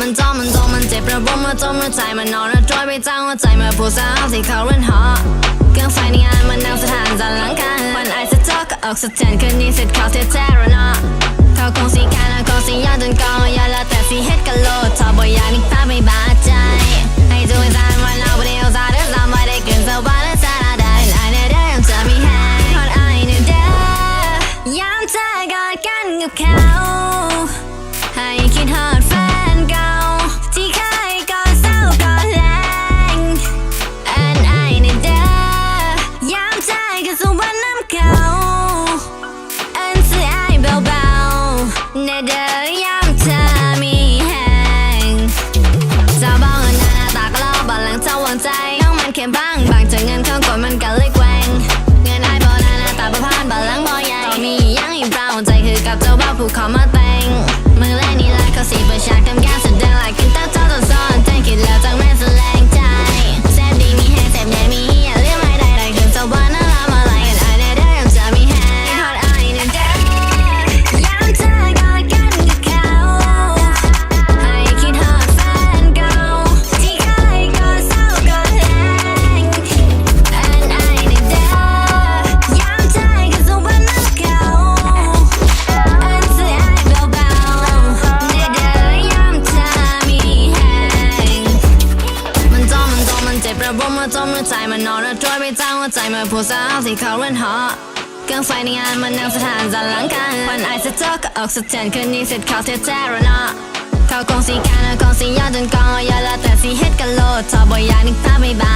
มันจ้องมันจงมันเจ็บระบมมาจมหัวใจมันนอนระจอยไปจ้างหัวใจมาผู้สาวที่เขาเรือนหอเครื่องไฟในงานมันนั่งสถานจันหลังกันวันไอซ์เจอกับออกซิเจนคืนนี้เสร็จเขาเสียแท้รนาะเขาคงสีการแล้วคงสียาจนกองยาละแต่สีเฮ็ดกันโลดชอบบอยากนิ่งตาไม่บาดใจให้ดูให้สานวันเราเดียวซาเดินสามไปได้กินสบายและสาระได้ไอเนี่ยได้ยังจะมีแฮงทอดไอเนี่ยเด้ยามเธอกอดกันกับเขา ยังอีกเราใจคือกับเจ้าบ้าผู้ขอมาแต่งมือแรกนี่ละเขาสีประชา จงมันเจ็บระบมมาจมหัวใจมันนอนระจวยไปจ้างว่าใจมาผู้สาวที่เขาเรือนหอเครื่องไฟในงานมันนั่งสถานจันหลังกันวันไอซ์เจอก็ออกซิเจนคืนนี้เสร็จเขาเทียแท้ระเนาะเขาคงสีการแล้วคงสียาจนกองอยาละแต่สีเฮ็ดกันโลดชอบบ่อยากนิ่งตาไม่บาง